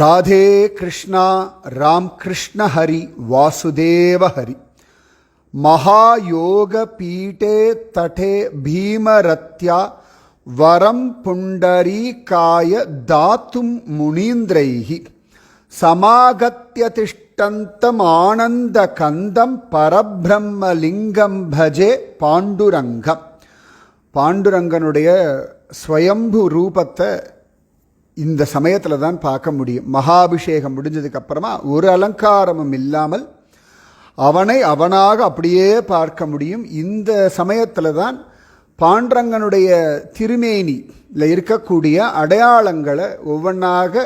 ராதே கிருஷ்ணா ராம் கிருஷ்ண ஹரி வாசுதேவ ஹரி. மகாயோக பீட்டே தடே பீமரத்யா வரம் புண்டரீகாய தாத்தும் முனீந்திரைஹி. சமாகத்திய திஷ்டந்தம் ஆனந்த கந்தம் பரபிரம்மலிங்கம் பஜே பாண்டுரங்கம். பாண்டுரங்கனுடைய ஸ்வயம்பு ரூபத்தை இந்த சமயத்தில் தான் பார்க்க முடியும். மகாபிஷேகம் முடிஞ்சதுக்கு அப்புறமா ஒரு அலங்காரமும் இல்லாமல் அவனை அவனாக அப்படியே பார்க்க முடியும். இந்த சமயத்தில் தான் பாண்டரங்கனுடைய திருமேனியில் இருக்கக்கூடிய அடையாளங்களை ஒவ்வொன்றாக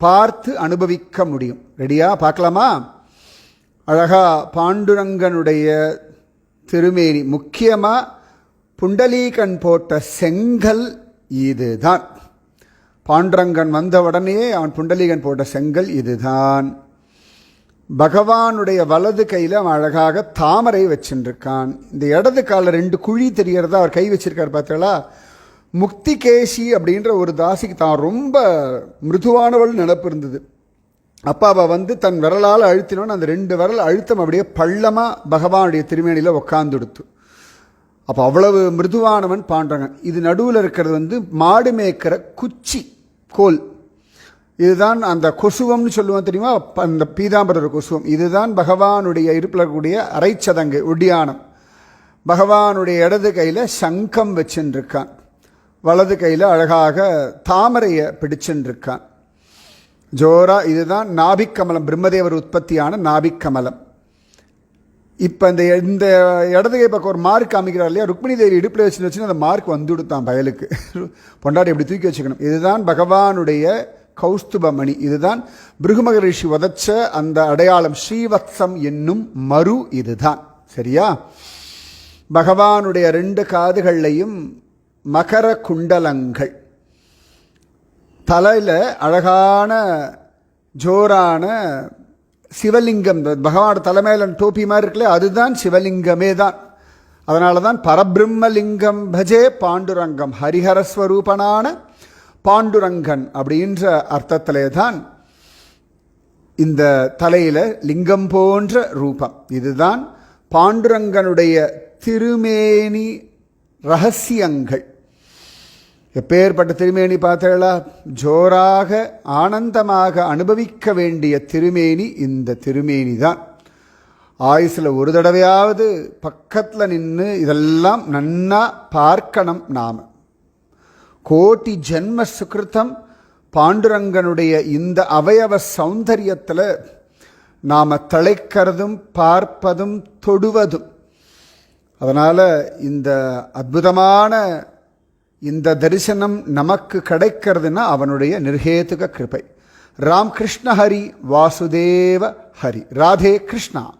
பார்த்து அனுபவிக்க முடியும். ரெடியா பார்க்கலாமா? அழகா பாண்டுரங்கனுடைய திருமேனி முக்கியமாக புண்டலீகன் போட்ட செங்கல் இதுதான். பாண்டரங்கன் வந்த உடனே அவன் புண்டலீகன் போட்ட செங்கல் இதுதான். பகவானுடைய வலது கையில் அவன் அழகாக தாமரை வச்சுருக்கான் இந்த இடது காலில் ரெண்டு குழி தெரியறதா அவர் கை வச்சிருக்கார் பார்த்தீங்களா முக்திகேசி அப்படின்ற ஒரு தாசிக்கு தான் ரொம்ப மிருதுவானவள் நினப்பு இருந்தது. அப்பாவை அவள் வந்து தன் விரலால் அழுத்தினோன்னு அந்த ரெண்டு விரல் அழுத்தம் அப்படியே பள்ளமாக பகவானுடைய திருமேனியில் உட்காந்துடுத்து அப்போ அவ்வளவு மிருதுவானவன் பாண்டவன் இது நடுவில் இருக்கிறது வந்து மாடு மேய்க்கிற குச்சி. கோல். இதுதான் அந்த கொசுவம்னு சொல்லுவோம் தெரியுமா? அந்த பீதாம்பரர் கொசுவம். இதுதான் பகவானுடைய இருப்பில் இருக்கக்கூடிய அரைச்சதங்கு ஒடியானம் பகவானுடைய இடது கையில் சங்கம் வச்சுருக்கான் வலது கையில் அழகாக தாமரையை பிடிச்சுருக்கான் ஜோரா இதுதான் நாபிக்கமலம் பிரம்மதேவர் உற்பத்தியான நாபிக்கமலம் இப்போ இந்த இந்த இடது கை பக்கம் ஒரு மார்க் காமிக்கிறார் இல்லையா? ருக்மிணி தேவி இடுப்பில் வச்சுன்னு வச்சுன்னு அந்த மார்க் வந்து கொடுத்தான் பயலுக்கு. பொண்டாட்டி எப்படி தூக்கி வச்சுக்கணும். இதுதான் பகவானுடைய கௌஸ்துபமணி. இதுதான் பிருகுமகரிஷி உதச்ச அந்த அடையாளம். ஸ்ரீவத்சம் என்னும் மறு இதுதான். சரியா? பகவானுடைய ரெண்டு காதுகள்லையும் மகர குண்டலங்கள். தலையில் அழகான ஜோரான சிவலிங்கம் பகவான் தலைமையிலன் டோப்பி மாதிரி இருக்குல்ல அதுதான் சிவலிங்கமே தான். அதனால தான் பரபிரம்மலிங்கம் பஜே பாண்டுரங்கம் ஹரிஹரஸ்வரூபனான பாண்டுரங்கன் அப்படின்ற அர்த்தத்திலே தான் இந்த தலையில் லிங்கம் போன்ற ரூபம். இதுதான் பாண்டுரங்கனுடைய திருமேனி ரகசியங்கள். எப்பேற்பட்ட திருமேனி பார்த்தீங்களா ஜோராக ஆனந்தமாக அனுபவிக்க வேண்டிய திருமேனி இந்த திருமேனி தான் ஆயுசில் ஒரு தடவையாவது பக்கத்தில் நின்று இதெல்லாம் நன்னா பார்க்கணும் நாம். கோட்டி ஜென்ம சுகிருத்தம் பாண்டுரங்கனுடைய இந்த அவயவ சௌந்தரியத்தில் நாம் தழைக்கிறதும் பார்ப்பதும் தொடுவதும். அதனால் இந்த அற்புதமான இந்த தரிசனம் நமக்கு கிடைக்கிறதுனா அவனுடைய நிர்ஹேதுக கிருபை. ராம் கிருஷ்ண ஹரி வாசுதேவ ஹரி. ராதே கிருஷ்ணா.